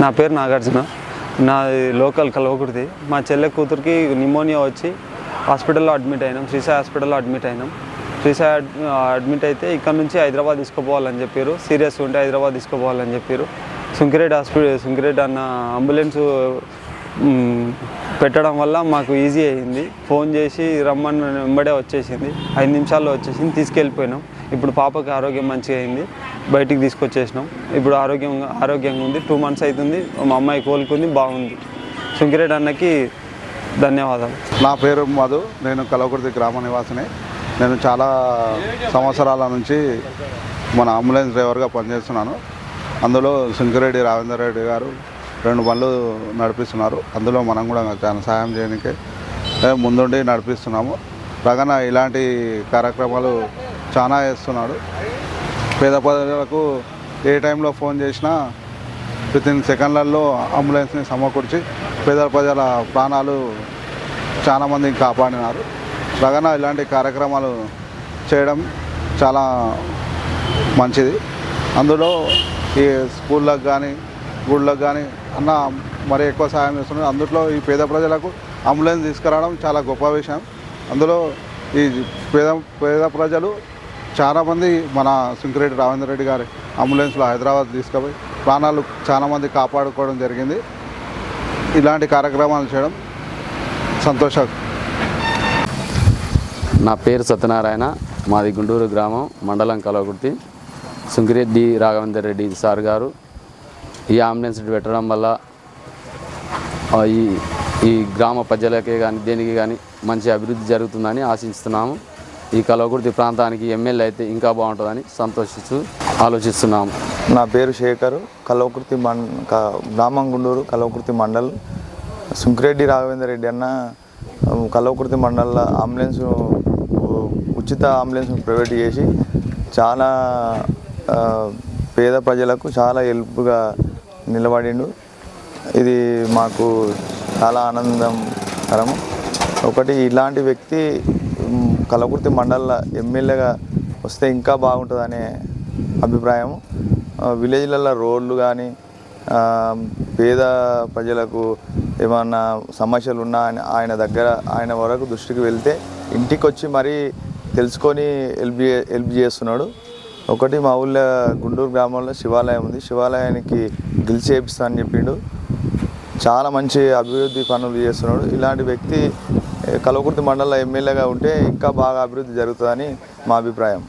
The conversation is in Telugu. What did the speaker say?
నా పేరు నాగార్జున. నాది లోకల్ కలవకుర్తి. మా చెల్లె కూతురికి నిమోనియా వచ్చి హాస్పిటల్లో అడ్మిట్ అయినాం శ్రీసాయి హాస్పిటల్లో అడ్మిట్ అయినాం. శ్రీసాయి అడ్మిట్ అయితే ఇక్కడ నుంచి హైదరాబాద్ తీసుకుపోవాలని చెప్పారు సీరియస్ ఉంటే హైదరాబాద్ తీసుకుపోవాలని చెప్పారు సుంకిరెడ్డి హాస్పిటల్ సుంకిరెడ్డి అన్న అంబులెన్స్ పెట్టడం వల్ల మాకు ఈజీ అయింది. ఫోన్ చేసి రమ్మని వెంబడే వచ్చేసింది. ఐదు నిమిషాల్లో వచ్చేసింది. తీసుకెళ్ళిపోయినాం. ఇప్పుడు పాపకి ఆరోగ్యం మంచిగా అయింది. బయటికి తీసుకొచ్చేసినాం. ఇప్పుడు ఆరోగ్యంగా ఆరోగ్యంగా ఉంది. టూ మంత్స్ అవుతుంది మా అమ్మాయి కోలుకుంది బాగుంది. సుంకిరెడ్డి అన్నకి ధన్యవాదాలు. నా పేరు మధు. నేను కలవకుర్తి గ్రామ నివాసిని. నేను చాలా సంవత్సరాల నుంచి మన అంబులెన్స్ డ్రైవర్గా పనిచేస్తున్నాను. అందులో సింకిరెడ్డి రావేందర్ రెడ్డి గారు రెండు బండ్లు నడిపిస్తున్నారు. అందులో మనం కూడా చాలా సహాయం చేయడానికి ముందుండి నడిపిస్తున్నాము. రగన ఇలాంటి కార్యక్రమాలు చాలా చేస్తున్నాడు. పేద ప్రజలకు ఏ టైంలో ఫోన్ చేసినా విత్ ఇన్ సెకండ్లలో అంబులెన్స్ని సమకూర్చి పేద ప్రజల ప్రాణాలు చాలా మందిని కాపాడినారు. రగన ఇలాంటి కార్యక్రమాలు చేయడం చాలా మంచిది. అందులో ఈ స్కూళ్ళకు కానీ గుళ్ళకు కానీ అన్న మరి ఎక్కువ సహాయం చేస్తున్నారు. అందులో ఈ పేద ప్రజలకు అంబులెన్స్ తీసుకురావడం చాలా గొప్ప విషయం. అందులో ఈ పేద పేద ప్రజలు చాలామంది మన సుంకిరెడ్డి రావేంద్ర రెడ్డి గారి అంబులెన్స్లో హైదరాబాద్ తీసుకుపోయి ప్రాణాలు చాలామంది కాపాడుకోవడం జరిగింది. ఇలాంటి కార్యక్రమాలు చేయడం సంతోషం. నా పేరు సత్యనారాయణ మాది గుంటూరు గ్రామం మండలం కలవకుర్తి. సుంకిరెడ్డి రాఘవేందర్ రెడ్డి సార్ గారు ఈ అంబులెన్స్ పెట్టడం వల్ల ఈ ఈ గ్రామ ప్రజలకే కానీ దేనికి కానీ మంచి అభివృద్ధి జరుగుతుందని ఆశిస్తున్నాము. ఈ కలవకుర్తి ప్రాంతానికి ఎమ్మెల్యే అయితే ఇంకా బాగుంటుందని సంతోషిస్తూ ఆలోచిస్తున్నాము నా పేరు శేఖర్ కలవకృతి మం గ్రామం గుండూరు కలవకృతి మండల్. సుంకిరెడ్డి రాఘవేందర్ రెడ్డి అన్న ఆ, కలవకృతి మండల అంబులెన్స్ ఉచిత అంబులెన్స్ ప్రైవేట్ చేసి చాలా పేద ప్రజలకు చాలా హెల్ప్గా నిలబడిండు. ఇది మాకు చాలా ఆనందకరము. ఒకటి ఇలాంటి వ్యక్తి కలకుర్తి మండల ఎమ్మెల్యేగా వస్తే ఇంకా బాగుంటుందనే అభిప్రాయం విలేజ్లలో రోడ్లు కానీ పేద ప్రజలకు ఏమన్నా సమస్యలు ఉన్నా ఆయన ఆయన దగ్గర ఆయన వరకు దృష్టికి వెళ్తే ఇంటికి వచ్చి మరీ తెలుసుకొని హెల్ప్ హెల్ప్ చేస్తున్నాడు. ఒకటి మా ఊళ్ళో గుంటూరు గ్రామంలో శివాలయం ఉంది. శివాలయానికి గిల్ చేపిస్తా అని చెప్పిండు. చాలా మంచి అభివృద్ధి పనులు చేస్తున్నాడు. ఇలాంటి వ్యక్తి కలవకుర్తి మండల ఎమ్మెల్యేగా ఉంటే ఇంకా బాగా అభివృద్ధి జరుగుతుందని మా అభిప్రాయం.